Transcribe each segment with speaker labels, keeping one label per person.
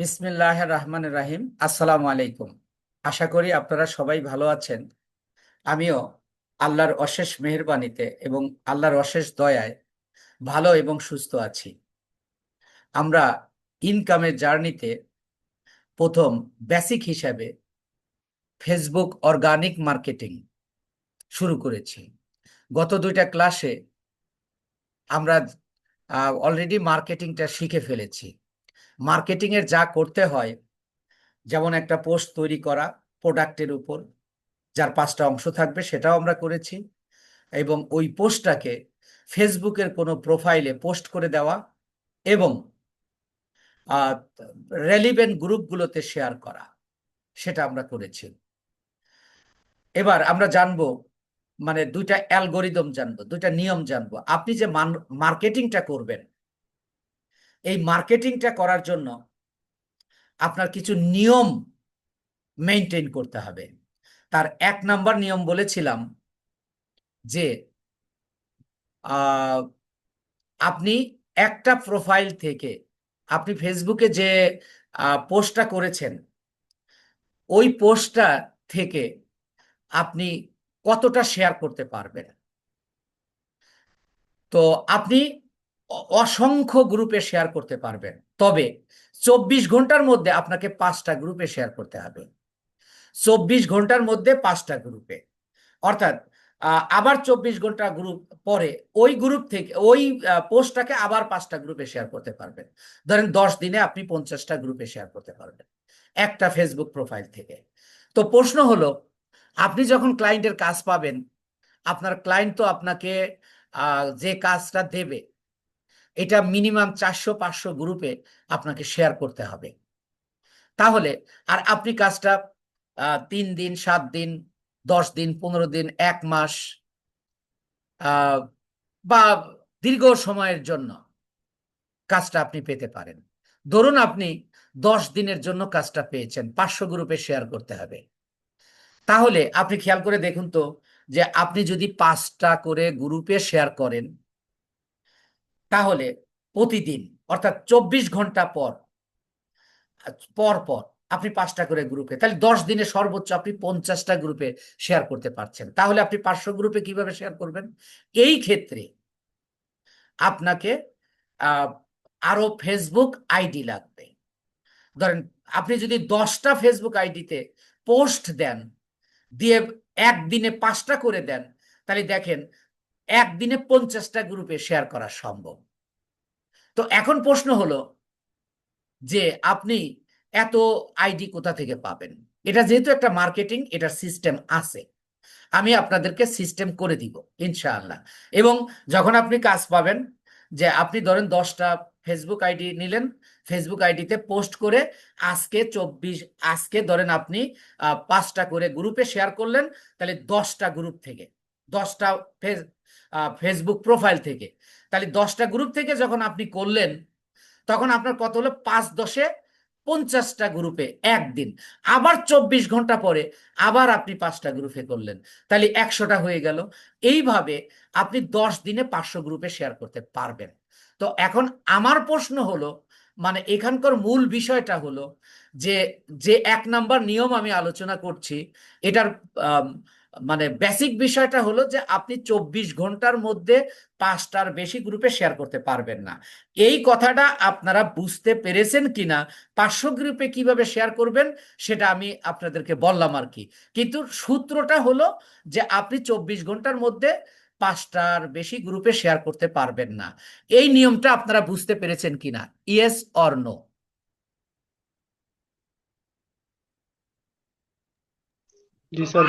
Speaker 1: বিসমিল্লাহ রহমান রাহিম। আসসালামু আলাইকুম। আশা করি আপনারা সবাই ভালো আছেন। আমিও আল্লাহর অশেষ মেহেরবানিতে এবং আল্লাহর অশেষ দয়ায় ভালো এবং সুস্থ আছি। আমরা ইনকামের জার্নিতে প্রথম বেসিক হিসাবে ফেসবুক অর্গানিক মার্কেটিং শুরু করেছি। গত দুইটা ক্লাসে আমরা অলরেডি মার্কেটিংটা শিখে ফেলেছি। মার্কেটিং এর যা করতে হয়, যেমন একটা পোস্ট তৈরি করা প্রোডাক্টের উপর, যার পাঁচটা অংশ থাকবে সেটাও আমরা করেছি এবং ওই পোস্টটাকে ফেসবুকের কোনো প্রোফাইলে পোস্ট করে দেওয়া এবং রেলিভেন্ট গ্রুপগুলোতে শেয়ার করা, সেটা আমরা করেছি। এবার আমরা জানব মানে দুইটা অ্যালগোরিদম জানব, দুইটা নিয়ম জানব। আপনি যে মার্কেটিংটা করবেন এই মার্কেটিংটা করার জন্য আপনার কিছু নিয়ম মেনটেন করতে হবে। তার এক নাম্বার নিয়ম বলেছিলাম যে আপনি একটা প্রোফাইল থেকে, আপনি ফেসবুকে যে পোস্টটা করেছেন, ওই পোস্টটা থেকে আপনি কতটা শেয়ার করতে পারবেন? তো আপনি অসংখ্য গ্রুপে শেয়ার করতে পারবেন। তবে চব্বিশ ঘণ্টার মধ্যে আপনাকে পাঁচটা গ্রুপে শেয়ার করতে হবে। চব্বিশ ঘণ্টার মধ্যে পাঁচটা গ্রুপে। অর্থাৎ আবার চব্বিশ ঘণ্টা গ্রুপ পরে ওই গ্রুপ থেকে, ওই পোস্টটাকে আবার পাঁচটা গ্রুপে শেয়ার করতে পারবেন। ধরেন দশ দিনে আপনি পঞ্চাশটা গ্রুপে শেয়ার করতে পারবেন, একটা ফেসবুক প্রোফাইল থেকে। তো প্রশ্ন হলো, আপনি যখন ক্লায়েন্টের কাজ পাবেন, আপনার ক্লায়েন্ট তো আপনাকে যে কাজটা দেবে এটা মিনিমাম চারশো পাঁচশো গ্রুপে আপনাকে শেয়ার করতে হবে। তাহলে, আর আপনি কাজটা তিন দিন, সাত দিন, দশ দিন, পনেরো দিন, এক মাস বা দীর্ঘ সময়ের জন্য কাজটা আপনি পেতে পারেন। ধরুন আপনি দশ দিনের জন্য কাজটা পেয়েছেন, পাঁচশো গ্রুপে শেয়ার করতে হবে। তাহলে আপনি খেয়াল করে দেখুন তো যে আপনি যদি পাঁচটা করে গ্রুপে শেয়ার করেন তাহলে প্রতিদিন, অর্থাৎ চব্বিশ ঘণ্টা পর পর পর আপনি পাঁচটা করে গ্রুপে তাহলে দশ দিনে সর্বোচ্চ আপনি পঞ্চাশটা গ্রুপে শেয়ার করতে পারছেন। তাহলে আপনি পাঁচশো গ্রুপে কীভাবে শেয়ার করবেন? এই ক্ষেত্রে আপনাকে আরও ফেসবুক আইডি লাগবে। ধরেন আপনি যদি দশটা ফেসবুক আইডিতে পোস্ট দেন, দিয়ে একদিনে পাঁচটা করে দেন, তাহলে দেখেন একদিনে পঞ্চাশটা গ্রুপে শেয়ার করা সম্ভব। তো এখন প্রশ্ন হলো যে আপনি এত আইডি কোথা থেকে পাবেন? এটা যেহেতু একটা মার্কেটিং এটার সিস্টেম আছে। আমি আপনাদেরকে সিস্টেম করে দিব, ইনশাআল্লাহ। এবং যখন আপনি কাজ পাবেন, যে আপনি ধরেন দশটা ফেসবুক আইডি নিলেন ফেসবুক আইডিতে পোস্ট করে আজকে চব্বিশ, আজকে ধরেন আপনি পাঁচটা করে গ্রুপে শেয়ার করলেন, তাহলে দশটা গ্রুপ থেকে, দশটা ফেসবুক প্রোফাইল থেকে। তাহলে দশটা গ্রুপ থেকে যখন আপনি করলেন, তখন আপনার কত হলো? পাঁচ দশে পঞ্চাশটা গ্রুপে একদিন। আবার চব্বিশ ঘণ্টা পরে আবার আপনি পাঁচটা গ্রুপে করলেন। তাহলে একশোটা হয়ে গেল। এইভাবে আপনি দশ দিনে পাঁচশো গ্রুপে শেয়ার করতে পারবেন। তো এখন আমার প্রশ্ন হলো মানে এখানকার মূল বিষয়টা হলো যে যে এক নাম্বার নিয়ম আমি আলোচনা করছি, এটার মানে বেসিক বিষয়টা হলো যে আপনি চব্বিশ ঘণ্টার মধ্যে পাঁচটার বেশি গ্রুপে শেয়ার করতে পারবেন না। এই কথাটা আপনারা বুঝতে পেরেছেন কিনা, পাঁচশো গ্রুপে কীভাবে শেয়ার করবেন সেটা আমি আপনাদেরকে বললাম আর কি। কিন্তু সূত্রটা হলো যে আপনি চব্বিশ ঘণ্টার মধ্যে পাঁচটার বেশি গ্রুপে শেয়ার করতে পারবেন না। এই নিয়মটা আপনারা বুঝতে পেরেছেন কিনা? ইয়েস অর নো
Speaker 2: জি স্যার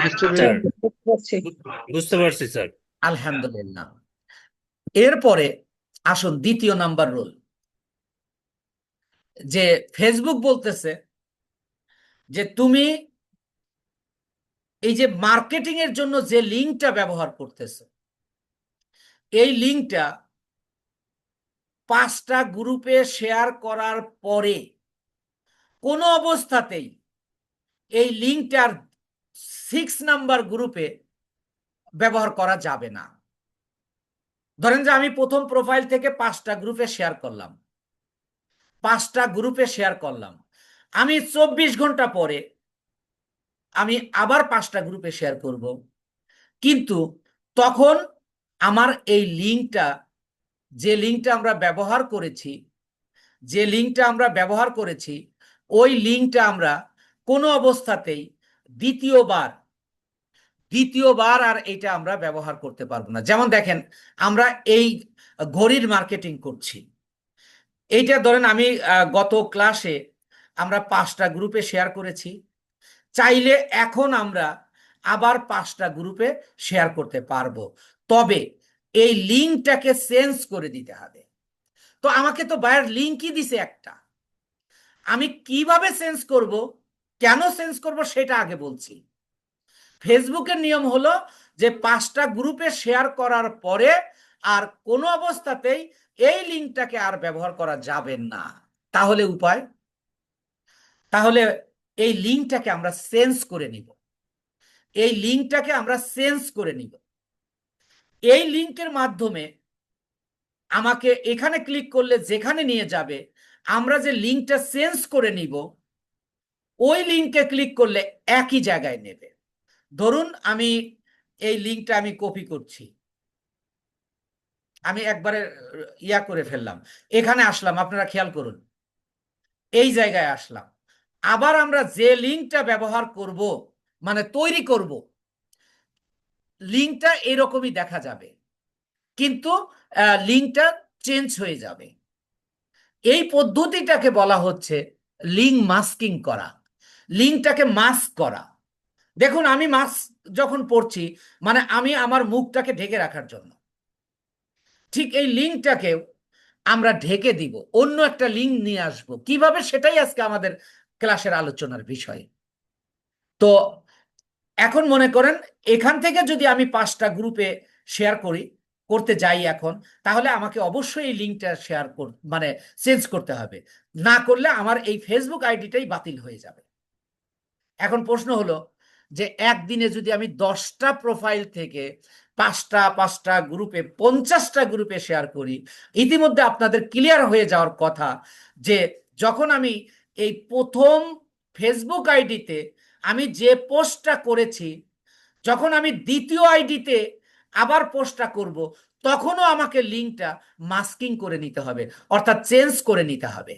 Speaker 2: বুঝতে
Speaker 3: বুঝতে পারছি স্যার।
Speaker 1: আলহামদুলিল্লাহ। এরপরে আসুন দ্বিতীয় নাম্বার রোল। যে ফেসবুক বলতেছে যে তুমি এই যে মার্কেটিং এর জন্য যে লিঙ্কটা ব্যবহার করতেছে এই লিঙ্কটা পাঁচটা গ্রুপে শেয়ার করার পরে কোনো অবস্থাতেই এই লিঙ্কটার সিক্স নাম্বার গ্রুপে ব্যবহার করা যাবে না। ধরেন যে আমি প্রথম প্রোফাইল থেকে পাঁচটা গ্রুপে শেয়ার করলাম। পাঁচটা গ্রুপে শেয়ার করলাম। আমি চব্বিশ ঘণ্টা পরে আমি আবার পাঁচটা গ্রুপে শেয়ার করব। কিন্তু তখন আমার এই লিঙ্কটা, যে লিঙ্কটা আমরা ব্যবহার করেছি, যে লিঙ্কটা আমরা ব্যবহার করেছি, ওই লিঙ্কটা আমরা কোনো অবস্থাতেই দ্বিতীয়বার দ্বিতীয়বার আর এটা আমরা ব্যবহার করতে পারব না। যেমন দেখেন, আমরা এই ঘড়ির মার্কেটিং করছি। এইটা ধরেন আমি গত ক্লাসে আমরা পাঁচটা গ্রুপে শেয়ার করেছি। চাইলে এখন আমরা আবার পাঁচটা গ্রুপে শেয়ার করতে পারব। তবে এই লিঙ্কটাকে চেঞ্জ করে দিতে হবে। তো আমাকে তো বায়ার লিঙ্কই দিছে একটা। আমি কীভাবে চেঞ্জ করব? কেন চেঞ্জ করব? সেটা আগে বলছি। ফেসবুকের নিয়ম হলো যে পাঁচটা গ্রুপে শেয়ার করার পরে আর কোনো অবস্থাতেই এই লিঙ্কটাকে আর ব্যবহার করা যাবে না। তাহলে উপায়? তাহলে এই লিঙ্কটাকে আমরা চেঞ্জ করে নিব। এই লিঙ্কটাকে আমরা চেঞ্জ করে নিব। এই লিঙ্কের মাধ্যমে আমাকে এখানে ক্লিক করলে যেখানে নিয়ে যাবে, আমরা যে লিঙ্কটা চেঞ্জ করে নিব, ওই লিঙ্কে ক্লিক করলে একই জায়গায় নেবে। ধরুন আমি এই লিঙ্কটা আমি কপি করছি। আমি একবারে ইয়া করে ফেললাম। এখানে আসলাম, আপনারা খেয়াল করুন। এই জায়গায় আসলাম। আবার আমরা যে লিঙ্কটা ব্যবহার করব মানে তৈরি করব, লিঙ্কটা এরকমই দেখা যাবে। কিন্তু লিঙ্কটা চেঞ্জ হয়ে যাবে। এই পদ্ধতিটাকে বলা হচ্ছে লিঙ্ক মাস্কিং করা। লিঙ্কটাকে মাস্ক করা। দেখুন, আমি মাস্ক যখন পড়ছি মানে আমি আমার মুখটাকে ঢেকে রাখার জন্য। ঠিক এই লিঙ্কটাকেও আমরা ঢেকে দিব, অন্য একটা লিঙ্ক নিয়ে আসব। কীভাবে? সেটাই আজকে আমাদের ক্লাসের আলোচনার বিষয়। তো এখন মনে করেন, এখান থেকে যদি আমি পাঁচটা গ্রুপে শেয়ার করি, করতে যাই এখন, তাহলে আমাকে অবশ্যই এই লিঙ্কটা শেয়ার কর মানে চেঞ্জ করতে হবে। না করলে আমার এই ফেসবুক আইডিটাই বাতিল হয়ে যাবে। এখন প্রশ্ন হলো যে একদিনে যদি আমি দশটা প্রোফাইল থেকে পাঁচটা পাঁচটা গ্রুপে পঞ্চাশটা গ্রুপে শেয়ার করি, ইতিমধ্যে আপনাদের ক্লিয়ার হয়ে যাওয়ার কথা যে যখন আমি এই প্রথম ফেসবুক আইডিতে আমি যে পোস্টটা করেছি, যখন আমি দ্বিতীয় আইডিতে আবার পোস্টটা করব, তখনও আমাকে লিঙ্কটা মাস্কিং করে নিতে হবে, অর্থাৎ চেঞ্জ করে নিতে হবে।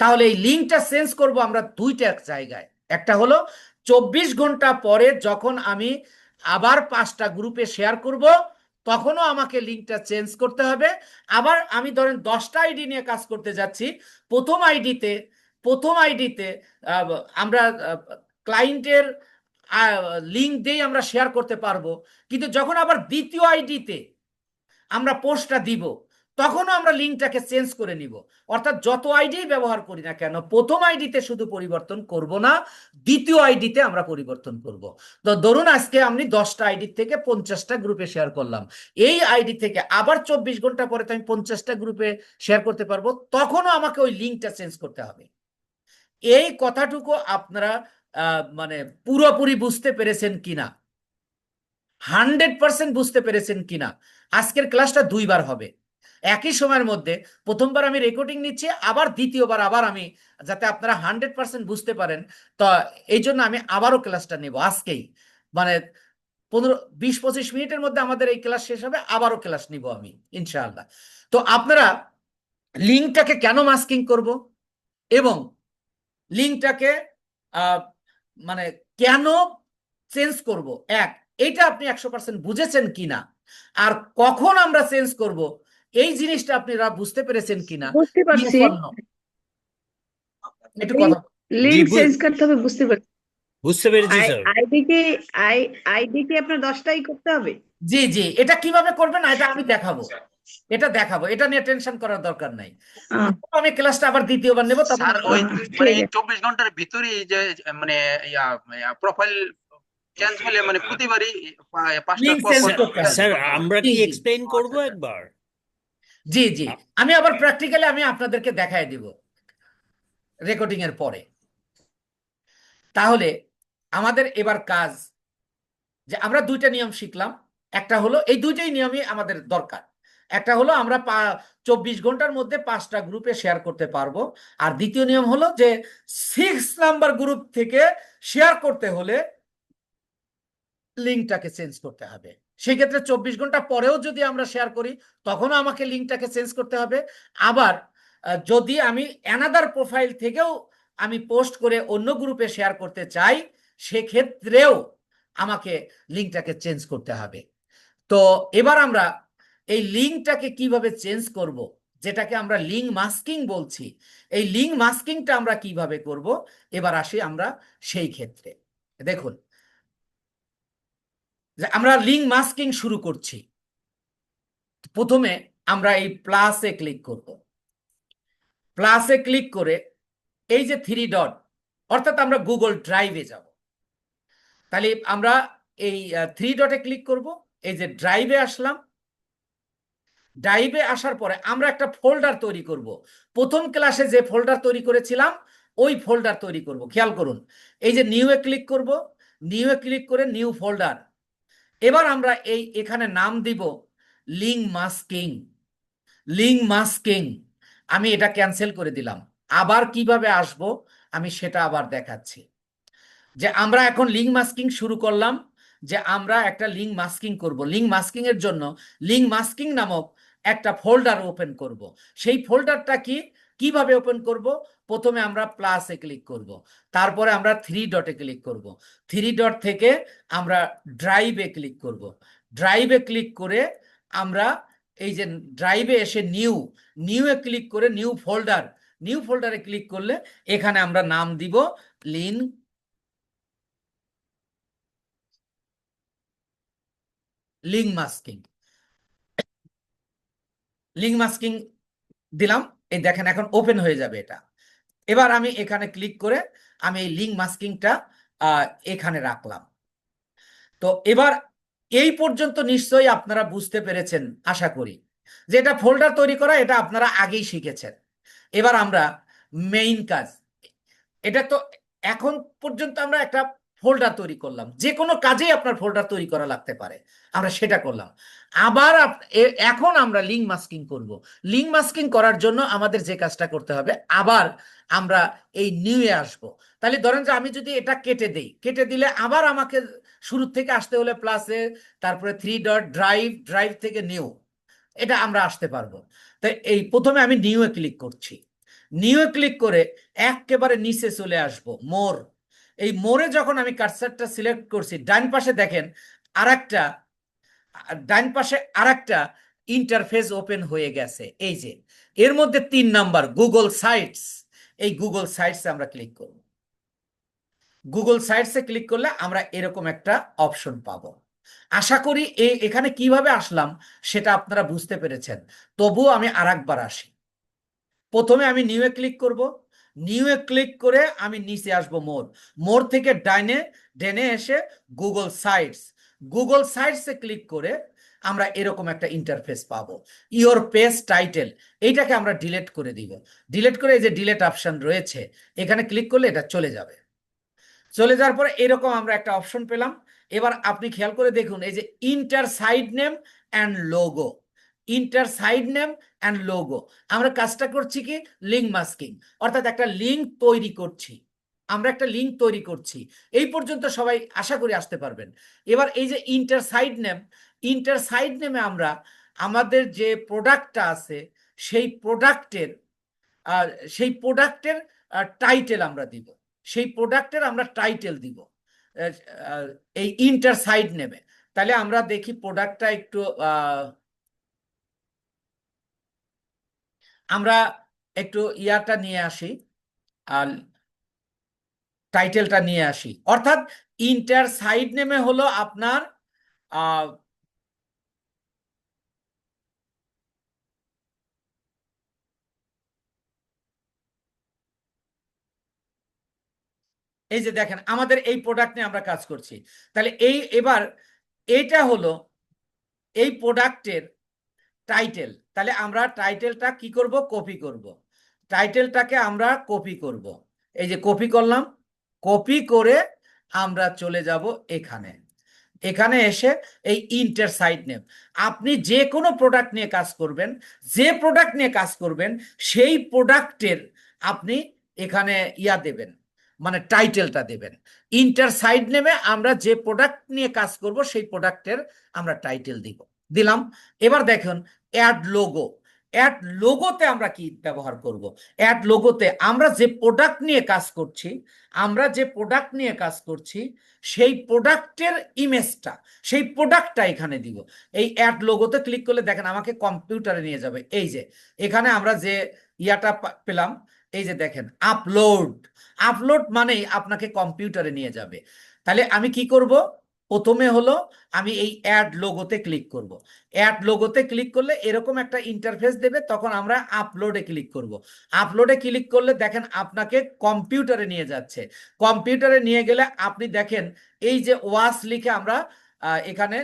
Speaker 1: তাহলে এই লিঙ্কটা চেঞ্জ করব আমরা দুইটা এক জায়গায়। একটা হলো চব্বিশ ঘণ্টা পরে যখন আমি আবার পাঁচটা গ্রুপে শেয়ার করব, তখনও আমাকে লিঙ্কটা চেঞ্জ করতে হবে। আবার আমি ধরেন দশটা আইডি নিয়ে কাজ করতে যাচ্ছি, প্রথম আইডিতে প্রথম আইডিতে আমরা ক্লায়েন্টের লিঙ্ক দিয়ে আমরা শেয়ার করতে পারব। কিন্তু যখন আবার দ্বিতীয় আইডিতে আমরা পোস্টটা দিব তখনও আমরা লিঙ্কটাকে চেঞ্জ করে নিব। অর্থাৎ যত আইডি ব্যবহার করি না কেন, প্রথম আইডিতে শুধু পরিবর্তন করব না, দ্বিতীয় আইডিতে আমরা পরিবর্তন করব। তো ধরুন আজকে আমি দশটা আইডি থেকে পঞ্চাশটা গ্রুপে শেয়ার করলাম। এই আইডি থেকে আবার চব্বিশ ঘণ্টা পরে তো আমি পঞ্চাশটা গ্রুপে শেয়ার করতে পারব, তখনও আমাকে ওই লিঙ্কটা চেঞ্জ করতে হবে। এই কথাটুকু আপনারা মানে পুরোপুরি বুঝতে পেরেছেন কিনা? হান্ড্রেড পার্সেন্ট বুঝতে পেরেছেন কিনা? আজকের ক্লাসটা দুইবার হবে। একই সময়ের মধ্যে প্রথমবার আমি রেকর্ডিং নিচ্ছি, আবার দ্বিতীয়বার, আবার আমি যাতে আপনারা হান্ড্রেড পার্সেন্ট বুঝতে পারেন। তো এই জন্য আমি আবারও ক্লাসটা নেব আজকেই। মানে পনেরো, বিশ, পঁচিশ মিনিটের মধ্যে আমাদের এই ক্লাস শেষ হবে, আবারও ক্লাস নিব আমি, ইনশাআল্লাহ। তো আপনারা লিঙ্কটাকে কেন মাস্কিং করব? এবং লিঙ্কটাকে মানে কেন চেঞ্জ করব? এক, এইটা আপনি একশো পার্সেন্ট বুঝেছেন কিনা? আর কখন আমরা চেঞ্জ করব? এই জিনিসটা আপনারা বুঝতে পেরেছেন কিনা?
Speaker 2: বুঝতে পারছি।
Speaker 1: একটু কথা
Speaker 2: লিঙ্ক চেঞ্জ করতে হবে বুঝতে পারছি।
Speaker 3: বুঝতে পেরেছি স্যার
Speaker 2: আইডি কে আই আইডি কে আপনার দশটাই করতে হবে।
Speaker 1: জি জি। এটা কীভাবে করবেন? এটা আমি দেখাবো। এটা দেখাবো। এটা নিয়ে টেনশন করার দরকার নাই। আমি ক্লাসটা আবার দ্বিতীয়বার নেব তখন
Speaker 4: স্যার ওই মানে
Speaker 2: আছে।
Speaker 4: চব্বিশ ঘণ্টার ভিতরে যে মানে প্রোফাইল চেঞ্জ হলে মানে প্রতিবারই পাঁচটা।
Speaker 3: স্যার আমরা কি। এক্সপ্লেইন করব একবার?
Speaker 1: জি জি। আমি আবার প্র্যাকটিক্যালি আমি আপনাদেরকে দেখায় দিব রেকর্ডিং এর পরে। তাহলে আমাদের এবার কাজ যে আমরা দুইটা নিয়ম শিখলাম। একটা হলো এই দুইটাই নিয়মই আমাদের দরকার। একটা হলো আমরা চব্বিশ ঘণ্টার মধ্যে পাঁচটা গ্রুপে শেয়ার করতে পারব। আর দ্বিতীয় নিয়ম হলো যে সিক্স নাম্বার গ্রুপ থেকে শেয়ার করতে হলে লিঙ্কটাকে চেঞ্জ করতে হবে। সেই ক্ষেত্রে চব্বিশ ঘণ্টা পরেও যদি আমরা শেয়ার করি, তখনও আমাকে লিঙ্কটাকে চেঞ্জ করতে হবে। আবার যদি আমি অ্যানাদার প্রোফাইল থেকেও আমি পোস্ট করে অন্য গ্রুপে শেয়ার করতে চাই, সেক্ষেত্রেও আমাকে লিঙ্কটাকে চেঞ্জ করতে হবে। তো এবার আমরা এই লিঙ্কটাকে কীভাবে চেঞ্জ করব, যেটাকে আমরা লিঙ্ক মাস্কিং বলছি, এই লিঙ্ক মাস্কিংটা আমরা কীভাবে করব, এবার আসি আমরা সেই ক্ষেত্রে। দেখুন যে আমরা লিঙ্ক মাস্কিং শুরু করছি। প্রথমে আমরা এই প্লাসে ক্লিক করব। প্লাসে ক্লিক করে এই যে থ্রি ডট অর্থাৎ আমরা গুগল ড্রাইভে যাব। তাহলে আমরা এই থ্রি ডটে ক্লিক করব, এই যে ড্রাইভে আসলাম। ড্রাইভে আসার পরে আমরা একটা ফোল্ডার তৈরি করব। প্রথম ক্লাসে যে ফোল্ডার তৈরি করেছিলাম, ওই ফোল্ডার তৈরি করব। খেয়াল করুন, এই যে নিউ এ ক্লিক করব নিউ এ ক্লিক করে নিউ ফোল্ডার এবার আমরা এই এখানে নাম দিব লিং মাস্কিং। Link masking. আমি এটা ক্যান্সেল করে দিলাম। আবার কীভাবে আসব আমি সেটা আবার দেখাচ্ছি। যে আমরা এখন লিং মাস্কিং শুরু করলাম, যে আমরা একটা লিঙ্ক মাস্কিং করব। লিঙ্ক মাস্কিং এর জন্য লিঙ্ক মাস্কিং নামক একটা ফোল্ডার ওপেন করব। সেই ফোল্ডারটা কি? কীভাবে ওপেন করব? প্রথমে আমরা প্লাসে ক্লিক করব, তারপরে আমরা থ্রি ডটে ক্লিক করব। থ্রি ডট থেকে আমরা ড্রাইভে ক্লিক করব। ড্রাইভে ক্লিক করে আমরা এই যে ড্রাইভে এসে নিউ নিউয়ে ক্লিক করে নিউ ফোল্ডার নিউ ফোল্ডারে ক্লিক করলে এখানে আমরা নাম দিব লিন লিঙ্ক মাস্কিং লিঙ্ক মাস্কিং দিলাম, এই দেখেন এখন ওপেন হয়ে যাবে এটা। এবার আমি এখানে ক্লিক করে আমি এই লিঙ্ক মাস্কিংটা এখানে রাখলাম। তো এবার এই পর্যন্ত নিশ্চয়ই আপনারা বুঝতে পেরেছেন, আশা করি। যে এটা ফোল্ডার তৈরি করা, এটা আপনারা আগেই শিখেছেন। এবার আমরা মেইন কাজ, এটা তো এখন পর্যন্ত আমরা একটা ফোল্ডার তৈরি করলাম। যে কোনো কাজেই আপনার ফোল্ডার তৈরি করা লাগতে পারে। আমরা সেটা করলাম। আবার এখন আমরা লিঙ্ক মাস্কিং করব। লিঙ্ক মাস্কিং করার জন্য আমাদের যে কাজটা করতে হবে, আবার আমরা এই নিউয়ে আসব। তাহলে ধরেন যে আমি যদি এটা কেটে দেই, কেটে দিলে আবার আমাকে শুরু থেকে আসতে হলে প্লাসে তারপরে থ্রি ডট ড্রাইভ ড্রাইভ থেকে নিউ এটা আমরা আসতে পারব। তাই এই প্রথমে আমি নিউয়ে ক্লিক করছি। নিউয়ে ক্লিক করে একেবারে নিচে চলে আসব মোর এই মোরে যখন আমি কার্সারটা সিলেক্ট করছি, ডান পাশে দেখেন আর ডান পাশে আরেকটা ইন্টারফেস ওপেন হয়ে গেছে। এই যে, এর মধ্যে তিন নাম্বার গুগল সাইটস এই গুগল সাইটসে আমরা ক্লিক করব। গুগল সাইটসে ক্লিক করলে আমরা এরকম একটা অপশন পাবো। আশা করি এই এখানে কীভাবে আসলাম সেটা আপনারা বুঝতে পেরেছেন। তবুও আমি আরেকবার আসি। প্রথমে আমি নিউ এ ক্লিক করব। নিউ এ ক্লিক করে আমি নিচে আসব মোর মোর থেকে ডাইনে ডেনে এসে গুগল সাইটস গুগল সাইটসে ক্লিক করে আমরা এরকম একটা ইন্টারফেস পাবো। ইওর পেজ টাইটেল এইটাকে আমরা ডিলেট করে দিব। ডিলেট করে এই যে ডিলেট অপশন রয়েছে, এখানে ক্লিক করলে এটা চলে যাবে। চলে যাওয়ার পরে এরকম আমরা একটা অপশন পেলাম। এবার আপনি খেয়াল করে দেখুন, এই যে enter site name and logo enter site name and logo আমরা কাজটা করছি কি? লিঙ্ক মাস্কিং অর্থাৎ একটা লিঙ্ক তৈরি করছি। আমরা একটা লিঙ্ক তৈরি করছি। এই পর্যন্ত সবাই আশা করি আসতে পারবেন। এবার এই যে enter site name enter site নেমে আমরা আমাদের যে প্রোডাক্টটা আছে, সেই প্রোডাক্টের সেই প্রোডাক্টের টাইটেল আমরা দিব। সেই প্রোডাক্টের আমরা টাইটেল দিব এই ইন্টার সাইড নেমে তাহলে আমরা দেখি প্রোডাক্টটা একটু আমরা একটু ইয়াটা নিয়ে আসি, আর টাইটেলটা নিয়ে আসি। অর্থাৎ ইন্টার সাইড নেমে হলো আপনার এই যে দেখেন, আমাদের এই প্রোডাক্ট নিয়ে আমরা কাজ করছি। তাহলে এই, এবার এইটা হলো এই প্রোডাক্টের টাইটেল তাহলে আমরা টাইটেলটা কি করব? কপি করব। টাইটেলটাকে আমরা কপি করব। এই যে কপি করলাম কপি করে আমরা চলে যাব এখানে। এখানে এসে এই ইন্টার সাইড নেম আপনি যে কোনো প্রোডাক্ট নিয়ে কাজ করবেন, যে প্রোডাক্ট নিয়ে কাজ করবেন, সেই প্রোডাক্টের আপনি এখানে ইয়া দেবেন। মানে টাইটেলটা দেবেন। ইন্টার সাইড নেমে আমরা যে প্রোডাক্ট নিয়ে কাজ করব, সেই প্রোডাক্টের আমরা টাইটেল দিব। দিলাম। এবার দেখুন অ্যাড লোগো অ্যাড লোগোতে আমরা কি ব্যবহার করব? অ্যাড লোগোতে আমরা যে প্রোডাক্ট নিয়ে কাজ করছি, আমরা যে প্রোডাক্ট নিয়ে কাজ করছি, সেই প্রোডাক্টের ইমেজটা সেই প্রোডাক্টটা এখানে দিব। এই অ্যাড লোগোতে ক্লিক করলে দেখেন, আমাকে কম্পিউটারে নিয়ে যাবে। এই যে, এখানে আমরা যে ইয়াটা পেলাম এই যে দেখেন আপলোড আপলোড মানেই আপনাকে কম্পিউটারে নিয়ে যাবে। তাহলে আমি কি করব? প্রথমে হলো আমি এই অ্যাড লোগোতে ক্লিক করব। অ্যাড লোগোতে ক্লিক করলে এরকম একটা ইন্টারফেস দেবে, তখন আমরা আপলোডে ক্লিক করব। আপলোডে ক্লিক করলে দেখেন আপনাকে কম্পিউটারে নিয়ে যাচ্ছে। কম্পিউটারে নিয়ে গেলে আপনি দেখেন এই যে ওয়াস লিখে আমরা এখানে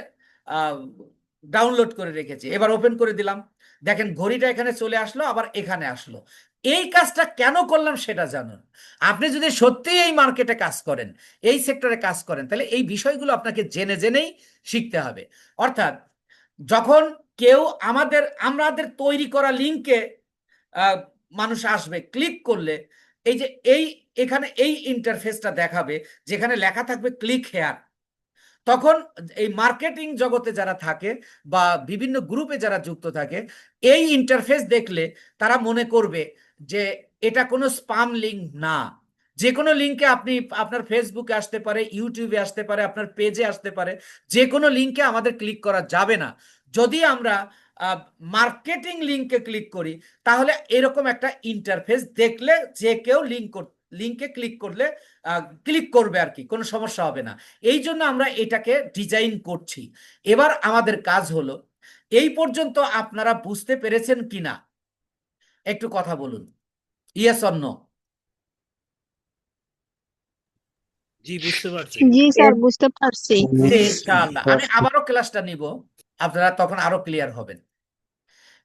Speaker 1: ডাউনলোড করে রেখেছি। এবার ওপেন করে দিলাম। দেখেন ঘড়িটা এখানে চলে আসলো, আবার এখানে আসলো। এই কাজটা কেন করলাম সেটা জানুন। আপনি যদি সত্যিই এই মার্কেটে কাজ করেন, এই সেক্টরে কাজ করেন, তাহলে এই বিষয়গুলো আপনাকে জেনে জেনেই শিখতে হবে। অর্থাৎ যখন কেউ আমাদের আমাদের তৈরি করা লিঙ্কে মানুষ আসবে ক্লিক করলে, এই যে এই, এখানে এই ইন্টারফেসটা দেখাবে, যেখানে লেখা থাকবে ক্লিক হেয়ার তখন এই মার্কেটিং জগতে যারা থাকে বা বিভিন্ন গ্রুপে যারা যুক্ত থাকে, এই ইন্টারফেস দেখলে তারা মনে করবে যে এটা কোনো স্পাম লিঙ্ক না। যে কোনো লিঙ্কে আপনি আপনার ফেসবুকে আসতে পারে ইউটিউবে আসতে পারে, আপনার পেজে আসতে পারে, যে কোনো লিঙ্কে আমাদের ক্লিক করা যাবে না। যদি আমরা মার্কেটিং লিঙ্কে ক্লিক করি, তাহলে এরকম একটা ইন্টারফেস দেখলে যে কেউ লিঙ্ক লিঙ্কে ক্লিক করলে ক্লিক করবে আর কি, কোনো সমস্যা হবে না। এই জন্য আমরা এটাকে ডিজাইন করছি। এবার আমাদের কাজ হলো, এই পর্যন্ত আপনারা বুঝতে পেরেছেন কিনা? একটু কথা বলুন। ইয়েস অন্য
Speaker 3: জি বুঝতে পারছি।
Speaker 5: জি স্যার বুঝতে পারছি।
Speaker 1: ইনশাআল্লাহ। আমি আবারও ক্লাসটা নিব। আপনারা তখন আরও ক্লিয়ার হবেন।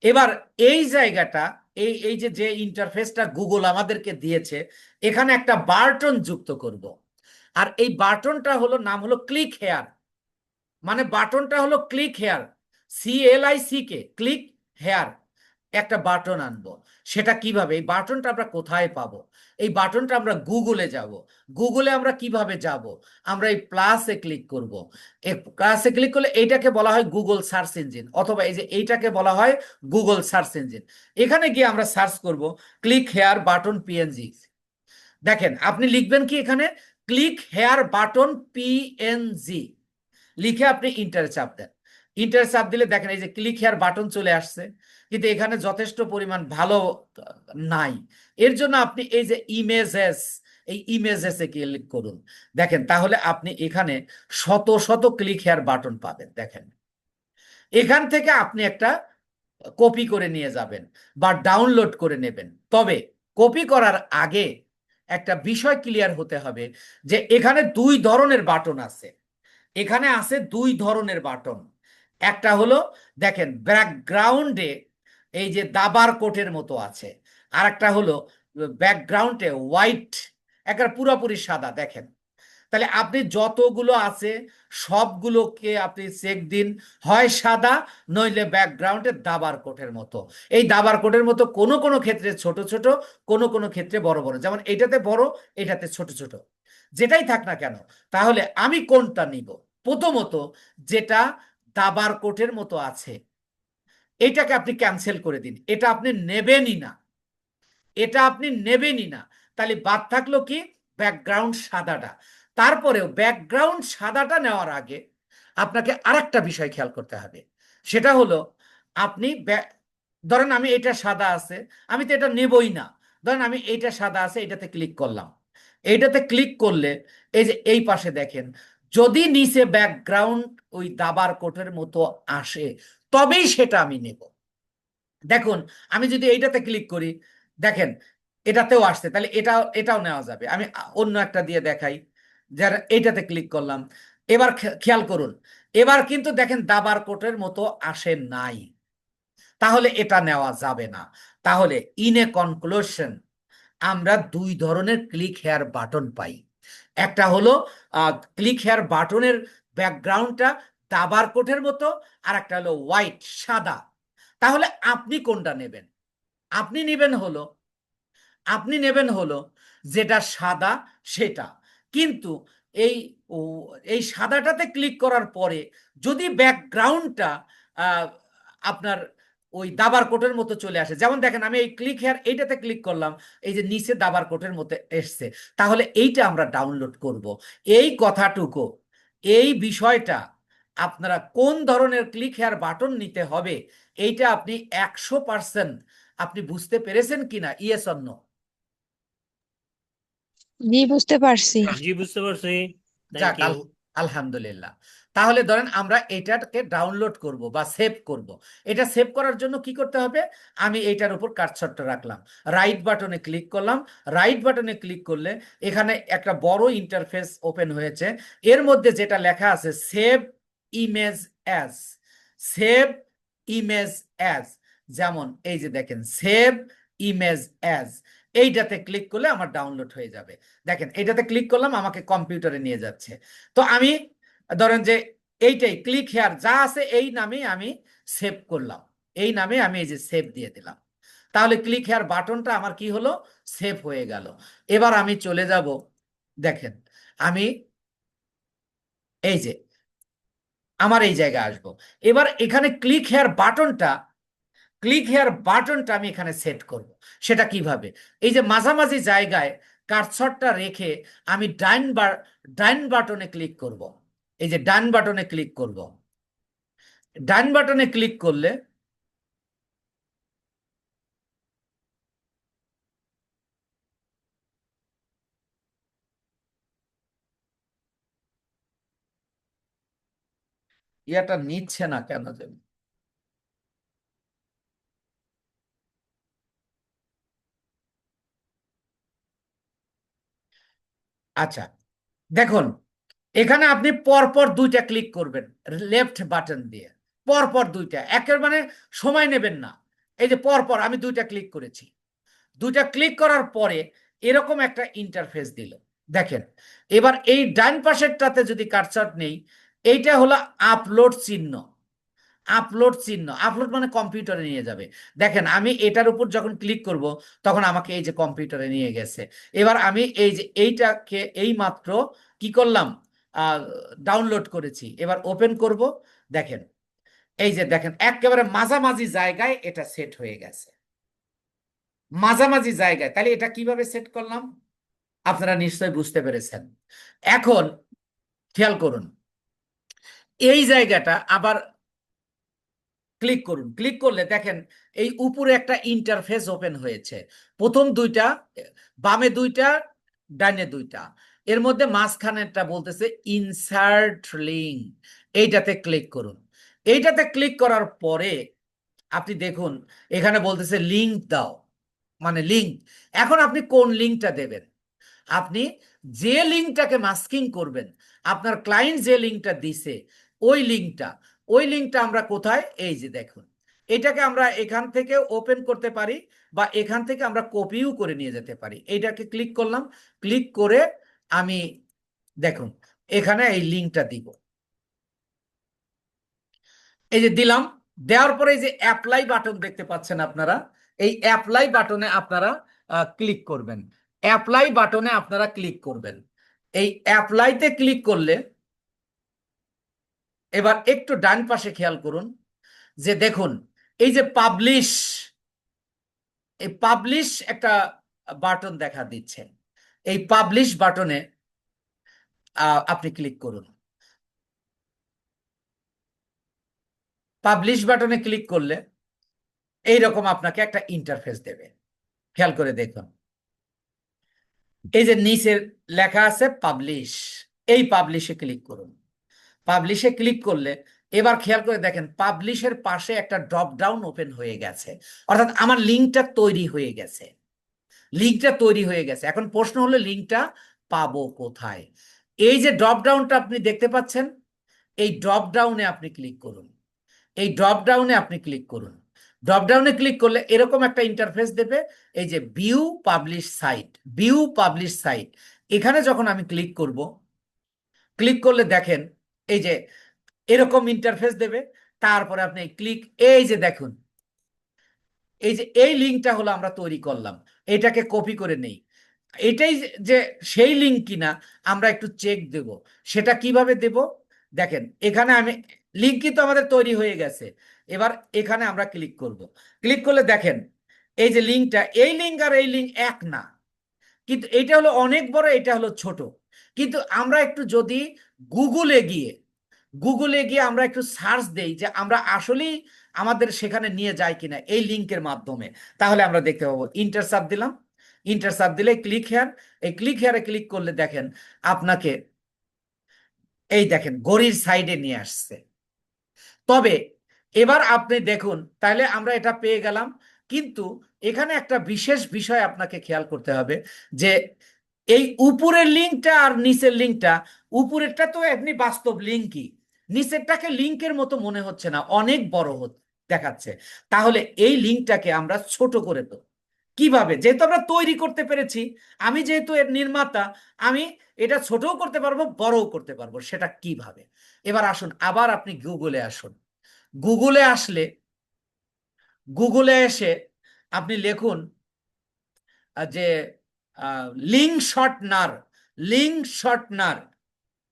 Speaker 1: এবার এই জায়গাটা এই এই যে যে ইন্টারফেসটা গুগল আমাদেরকে দিয়েছে এখানে একটা বাটন যুক্ত করব। আর এই বাটনটা হলো নাম হলো ক্লিক হেয়ার মানে বাটনটা হলো click here C L I C K click here একটা বাটন আনব। সেটা কীভাবে? এই বাটনটা আমরা কোথায় পাবো? এই বাটনটা আমরা গুগলে যাব। গুগলে আমরা কীভাবে যাব? আমরা এই প্লাসে ক্লিক করব। প্লাসে ক্লিক করলে এইটাকে বলা হয় গুগল সার্চ ইঞ্জিন অথবা এই যে এইটাকে বলা হয় গুগল সার্চ ইঞ্জিন এখানে গিয়ে আমরা সার্চ করব ক্লিক হেয়ার বাটন পিএনজি দেখেন, আপনি লিখবেন কি এখানে? ক্লিক হেয়ার বাটন পিএনজি লিখে আপনি ইন্টারে চাপ দেন। ইন্টারে চাপ দিলে দেখেন এই যে ক্লিক হেয়ার বাটন চলে আসছে। কিন্তু এখানে যথেষ্ট পরিমাণ ভালো নাই। এর জন্য আপনি এই যে ইমেজেস এই ইমেজেসে ক্লিক করুন। দেখেন, তাহলে আপনি এখানে শত শত ক্লিক হেয়ার বাটন পাবেন, দেখেন। এখান থেকে আপনি একটা কপি করে নিয়ে যাবেন বা ডাউনলোড করে নেবেন। তবে কপি করার আগে একটা বিষয় ক্লিয়ার হতে হবে যে এখানে দুই ধরনের বাটন আছে। এখানে আছে দুই ধরনের বাটন একটা হলো, দেখেন ব্যাকগ্রাউন্ডে এই যে দাবার কোটের মতো আছে। আর একটা হলো, ব্যাকগ্রাউন্ডে হোয়াইট একটা পুরোপুরি সাদা, দেখেন। তাহলে আপনি যতগুলো আছে, সবগুলোকে আপনি চেক দিন, হয় সাদা, নইলে ব্যাকগ্রাউন্ডে দাবার কোটের মতো। এই দাবার কোটের মতো কোনো কোনো ক্ষেত্রে ছোট ছোট, কোনো কোনো ক্ষেত্রে বড় বড়। যেমন এটাতে বড়, এটাতে ছোট ছোট। যেটাই থাক না কেন, তাহলে আমি কোনটা নিব? প্রথমত যেটা দাবার কোটের মতো আছে এটাকে আপনি ক্যান্সেল করে দিন। এটা আপনি নেবেনই না। এটা আপনি নেবেনই না। তাহলে বাদ থাকল কি? ব্যাকগ্রাউন্ড সাদাটা। তারপরেও ব্যাকগ্রাউন্ড সাদাটা নেওয়ার আগে আপনাকে আরেকটা বিষয় খেয়াল করতে হবে। সেটা হলো, আপনি ধরেন আমি এটা সাদা আছে, আমি তো এটা নেবই না। ধরেন আমি এইটা সাদা আছে এটাতে ক্লিক করলাম। এইটাতে ক্লিক করলে, এই যে এই পাশে দেখেন, যদি নিচে ব্যাকগ্রাউন্ড ওই দাবার কোটের মতো আসে তবেই সেটা আমি নেব। দেখুন, আমি যদি এইটাতে ক্লিক করি, দেখেন, এটাতেও আসছে, তাহলে এটা এটাও নেওয়া যাবে। আমি অন্য একটা দিয়ে দেখাই, যারা এইটাতে ক্লিক করলাম। এবার খেয়াল করুন, এবার কিন্তু দেখেন দাবার কোটের মতো আসে নাই। তাহলে এটা নেওয়া যাবে না। তাহলে ইন এ কনক্লুশন আমরা দুই ধরনের ক্লিক হেয়ার বাটন পাই। একটা হলো ক্লিক হেয়ার বাটনের ব্যাকগ্রাউন্ডটা দাবার কোটের মতো আর একটা হলো হোয়াইট সাদা। তাহলে আপনি কোনটা নেবেন? আপনি নেবেন হলো, আপনি নেবেন হলো যেটা সাদা, সেটা। কিন্তু এই এই সাদাটাতে ক্লিক করার পরে যদি ব্যাকগ্রাউন্ডটা আপনার ওই দাবার কোটের মতো চলে আসে, যেমন দেখেন আমি এই ক্লিক হেয়ার এইটাতে ক্লিক করলাম, এই যে নিচে দাবার কোটের মতো এসছে, তাহলে এইটা আমরা ডাউনলোড করব। এই কথাটুকু, এই বিষয়টা আপনারা কোন ধরনের ক্লিক হেয়ার বাটন নিতে হবে এইটা আপনি একশো পার্সেন্ট আপনি বুঝতে পেরেছেন কিনা? ইয়েস অন্য
Speaker 5: জি বুঝতে পারছি।
Speaker 3: জি বুঝতে পারছি।
Speaker 1: যাক আলহামদুলিল্লাহ। তাহলে ধরেন আমরা এটাকে ডাউনলোড করব বা সেভ করব। এটা সেভ করার জন্য কি করতে হবে? আমি এইটার উপর কাটছটটা রাখলাম। রাইট বাটনে ক্লিক করলাম। রাইট বাটনে ক্লিক করলে এখানে একটা বড় ইন্টারফেস ওপেন হয়েছে। এর মধ্যে যেটা লেখা আছে save image as save image as যেমন, এই যে দেখেন সেভ ইমেজ অ্যাজ এইটাতে ক্লিক করলে আমার ডাউনলোড হয়ে যাবে। দেখেন, এইটাতে ক্লিক করলাম, আমাকে কম্পিউটারে নিয়ে যাচ্ছে। তো আমি, ধরেন যে এইটাই ক্লিক হেয়ার যা আছে এই নামেই আমি সেভ করলাম। এই নামে আমি এই যে সেভ দিয়ে দিলাম। তাহলে ক্লিক হেয়ার বাটনটা আমার কি হলো? সেভ হয়ে গেল। এবার আমি চলে যাব, দেখেন, আমি এই যে আমার এই জায়গায় আসব। এবার এখানে ক্লিক হেয়ার বাটনটা ক্লিক হেয়ার বাটনটা আমি এখানে সেট করব। সেটা কীভাবে? এই যে মাঝামাঝি জায়গায় কার্সরটা রেখে আমি ডাইন বার ডাইন বাটনে ক্লিক করব। এই যে ডান বাটনে ক্লিক করব। ডান বাটনে ক্লিক করলে ইয়াটা নিচ্ছে না কেন জানি আচ্ছা দেখুন, এখানে আপনি পরপর দুইটা ক্লিক করবেন, লেফট বাটন দিয়ে, পরপর দুইটা, একের মানে সময় নেবেন না। এই যে পরপর, আমি দুইটা ক্লিক করেছি। দুইটা ক্লিক করার পরে এরকম একটা ইন্টারফেস দিল। দেখেন, এবার এই ডান পাশেরটাতে যদি কাটচাট নেই এইটা হলো আপলোড চিহ্ন। আপলোড চিহ্ন। আপলোড মানে কম্পিউটারে নিয়ে যাবে। দেখেন, আমি এটার উপর যখন ক্লিক করব, তখন আমাকে এই যে কম্পিউটারে নিয়ে গেছে। এবার আমি এই যে এইটাকে এই মাত্র কি করলাম? ডাউনলোড করেছি। এবার ওপেন করব। দেখেন, এই যে দেখেন, একেবারে মাঝামাঝি জায়গায় এটা সেট হয়ে গেছে। মাঝামাঝি জায়গায়। তাহলে এটা কীভাবে সেট করলাম? আপনারা নিশ্চয়ই বুঝতে পেরেছেন। এখন খেয়াল করুন এই জায়গাটা আবার ক্লিক করুন। ক্লিক করলে দেখেন এই উপরে একটা ইন্টারফেস ওপেন হয়েছে। প্রথম দুইটা, বামে দুইটা, ডানে দুইটা। এর মধ্যে মাঝখানেরটা বলতেছে ইনসার্ট লিঙ্ক এইটাতে ক্লিক করুন। এইটাতে ক্লিক করার পরে আপনি দেখুন, এখানে বলতেছে লিঙ্ক দাও। মানে লিঙ্ক এখন আপনি কোন লিঙ্কটা দেবেন? আপনি যে লিঙ্কটাকে মাস্কিং করবেন, আপনার ক্লায়েন্ট যে লিঙ্কটা দিছে ওই লিঙ্কটা ওই লিঙ্কটা আমরা কোথায়? এই যে দেখুন, এটাকে আমরা এখান থেকে ওপেন করতে পারি বা এখান থেকে আমরা কপিও করে নিয়ে যেতে পারি। এইটাকে ক্লিক করলাম, ক্লিক করে আমি দেখুন, এখানে এই লিঙ্কটা দিব। এই যে দিলাম, দেওয়ার পরে যে অ্যাপ্লাই বাটন দেখতে পাচ্ছেন আপনারা, এই অ্যাপ্লাই বাটনে আপনারা ক্লিক করবেন। অ্যাপ্লাই বাটনে আপনারা ক্লিক করবেন। এই অ্যাপ্লাইতে ক্লিক করলে এবার একটু ডান পাশে খেয়াল করুন যে দেখুন, এই যে পাবলিশ এই পাবলিশ একটা বাটন দেখা দিচ্ছে। এই পাবলিশ বাটনে আপনি ক্লিক করুন। পাবলিশ বাটনে ক্লিক করলে এই রকম আপনাকে একটা ইন্টারফেস দেবে। খেয়াল করে দেখুন। এই যে নিচের লেখা আছে পাবলিশ এই পাবলিশে ক্লিক করুন। পাবলিশে ক্লিক করলে, এবার খেয়াল করে দেখেন পাবলিশের পাশে একটা ড্রপ ডাউন ওপেন হয়ে গেছে। অর্থাৎ আমার লিঙ্কটা তৈরি হয়ে গেছে। লিঙ্কটা তৈরি হয়ে গেছে। এখন প্রশ্ন হলো লিঙ্কটা পাবো কোথায়? এই যে ড্রপ ডাউনটা আপনি দেখতে পাচ্ছেন, এই ড্রপ ডাউনে আপনি ক্লিক করুন। এই ড্রপ ডাউনে আপনি ক্লিক করুন। ড্রপ ডাউনে ক্লিক করলে এরকম একটা ইন্টারফেস দেবে, এই যে view publish site view publish site এখানে যখন আমি ক্লিক করব ক্লিক করলে দেখেন এই যে এরকম ইন্টারফেস দেবে, তারপরে আপনি ক্লিক এই যে দেখুন, এই যে এই লিঙ্কটা হলো আমরা তৈরি করলাম, এটাকে কপি করে নেই। এটাই যে- সেই লিঙ্ক কিনা আমরা একটু চেক দেব, সেটা কীভাবে দেব? দেখেন, এখানে আমি লিঙ্ক কিন্তু আমাদের তৈরি হয়ে গেছে, এবার এখানে আমরা ক্লিক করব। ক্লিক করলে দেখেন, এই যে লিঙ্কটা এই লিঙ্ক আর এই লিঙ্ক এক না, কিন্তু এটা হলো অনেক বড়, এটা হলো ছোট। কিন্তু আমরা একটু যদি গুগলে গিয়ে গুগলে গিয়ে আমরা একটু সার্চ দেই যে আমরা আসলেই আমাদের সেখানে নিয়ে যাই কিনা এই লিঙ্কের মাধ্যমে, তাহলে আমরা দেখতে পাবো। ইন্টারসাপ দিলাম। ইন্টারসাপ দিলে ক্লিক হেয়ার এই ক্লিক হেয়ারে ক্লিক করলে দেখেন আপনাকে এই দেখেন গড়ির সাইডে নিয়ে আসছে। তবে এবার আপনি দেখুন তাহলে আমরা এটা পেয়ে গেলাম। কিন্তু এখানে একটা বিশেষ বিষয় আপনাকে খেয়াল করতে হবে যে এই উপরের লিঙ্কটা আর নিচের লিঙ্কটা, উপরেরটা তো এমনি বাস্তব লিঙ্কই। নিচেরটাকে লিঙ্কের মতো মনে হচ্ছে না, অনেক বড় দেখাচ্ছে। তাহলে এই লিঙ্কটাকে আমরা ছোট করে দেবো কীভাবে? যেহেতু আমরা তৈরি করতে পেরেছি, আমি যেহেতু এর নির্মাতা, আমি এটা ছোটও করতে পারব, বড়ও করতে পারব, সেটা কীভাবে? এবার আসুন, আবার আপনি গুগলে আসুন। গুগলে আসলে গুগলে এসে আপনি লিখুন যে link shortener link shortener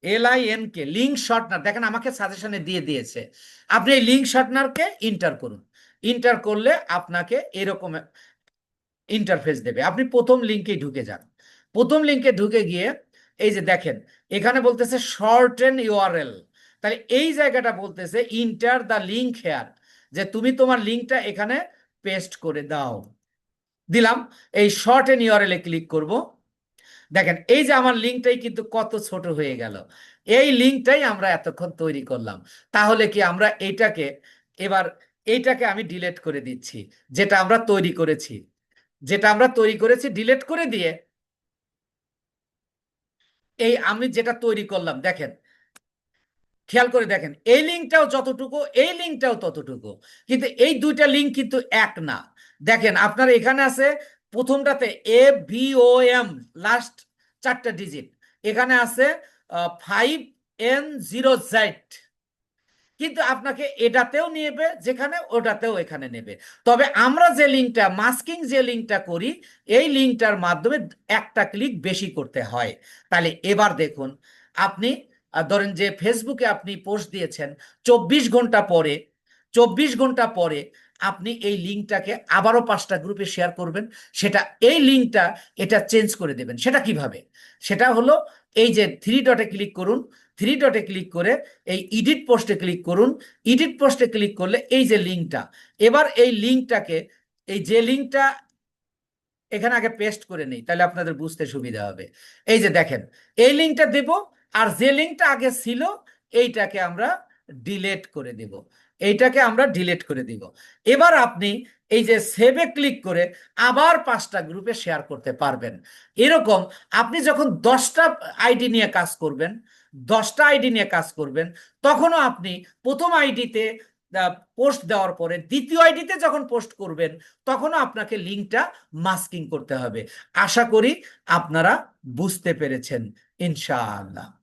Speaker 1: L I N K link shortener দেখেন আমাকে সাজেশনে দিয়ে দিয়েছে। আপনি এই লিঙ্ক শর্টনারকে ইন্টার করুন। ইন্টার করলে আপনাকে এরকম ইন্টারফেস দেবে। আপনি প্রথম লিঙ্কে ঢুকে যান। প্রথম লিঙ্কে ঢুকে গিয়ে এই যে দেখেন, এখানে বলতেছে শর্টেন ইউআরএল তাহলে এই জায়গাটা বলতেছে ইন্টার দ্য লিঙ্ক হেয়ার যে তুমি তোমার লিঙ্কটা এখানে পেস্ট করে দাও। দিলাম। এই শর্ট এন ইউআরএল এ ক্লিক করব। দেখেন, এই যে আমার লিঙ্কটাই কিন্তু কত ছোট হয়ে গেল। এই লিঙ্কটাই আমরা এতক্ষণ তৈরি করলাম। তাহলে কি আমরা এইটাকে এবার এইটাকে আমি ডিলিট করে দিচ্ছি, যেটা আমরা তৈরি করেছি। যেটা আমরা তৈরি করেছি ডিলিট করে দিয়ে এই আমি যেটা তৈরি করলাম, দেখেন। খেয়াল করে দেখেন, এই লিঙ্কটাও যতটুকু, এই লিঙ্কটাও ততটুকু। কিন্তু এই দুইটা লিঙ্ক কিন্তু এক না। দেখেন, আপনার এখানে আছে প্রথমটাতে A B O M last চারটা ডিজিট এখানে আছে ফাইভ এন জিরো জেড কিন্তু আপনাকে এটাতেও নেবে, যেখানে ওটাতেও এখানে নেবে। তবে আমরা যে লিঙ্কটা, মাস্কিং যে লিঙ্কটা করি, এই লিঙ্কটার মাধ্যমে একটা ক্লিক বেশি করতে হয়। তাহলে এবার দেখুন, আপনি ধরেন যে ফেসবুকে আপনি পোস্ট দিয়েছেন, চব্বিশ ঘণ্টা পরে, চব্বিশ ঘণ্টা পরে আপনি এই লিঙ্কটাকে আবারও পাঁচটা গ্রুপে শেয়ার করবেন। সেটা, এই লিঙ্কটা এটা চেঞ্জ করে দেবেন। সেটা কীভাবে? সেটা হলো এই যে থ্রি ডটে ক্লিক করুন। থ্রি ডটে ক্লিক করে এই ইডিট পোস্টে ক্লিক করুন। ইডিট পোস্টে ক্লিক করলে এই যে লিঙ্কটা, এবার এই লিঙ্কটাকে, এই যে লিঙ্কটা এখানে আগে পেস্ট করে নেই, তাহলে আপনাদের বুঝতে সুবিধা হবে। এই যে দেখেন, এই লিঙ্কটা দেব আর যে লিঙ্কটা আগে ছিল, এইটাকে আমরা ডিলেট করে দেব। এইটাকে আমরা ডিলেট করে দিব। এবার আপনি এই যে সেভে ক্লিক করে আবার পাঁচটা গ্রুপে শেয়ার করতে পারবেন। এরকম আপনি যখন দশটা আইডি নিয়ে কাজ করবেন, দশটা আইডি নিয়ে কাজ করবেন, তখনও আপনি প্রথম আইডিতে পোস্ট দেওয়ার পরে দ্বিতীয় আইডিতে যখন পোস্ট করবেন, তখনও আপনাকে লিঙ্কটা মাস্কিং করতে হবে। আশা করি আপনারা বুঝতে পেরেছেন, ইনশাআল্লাহ।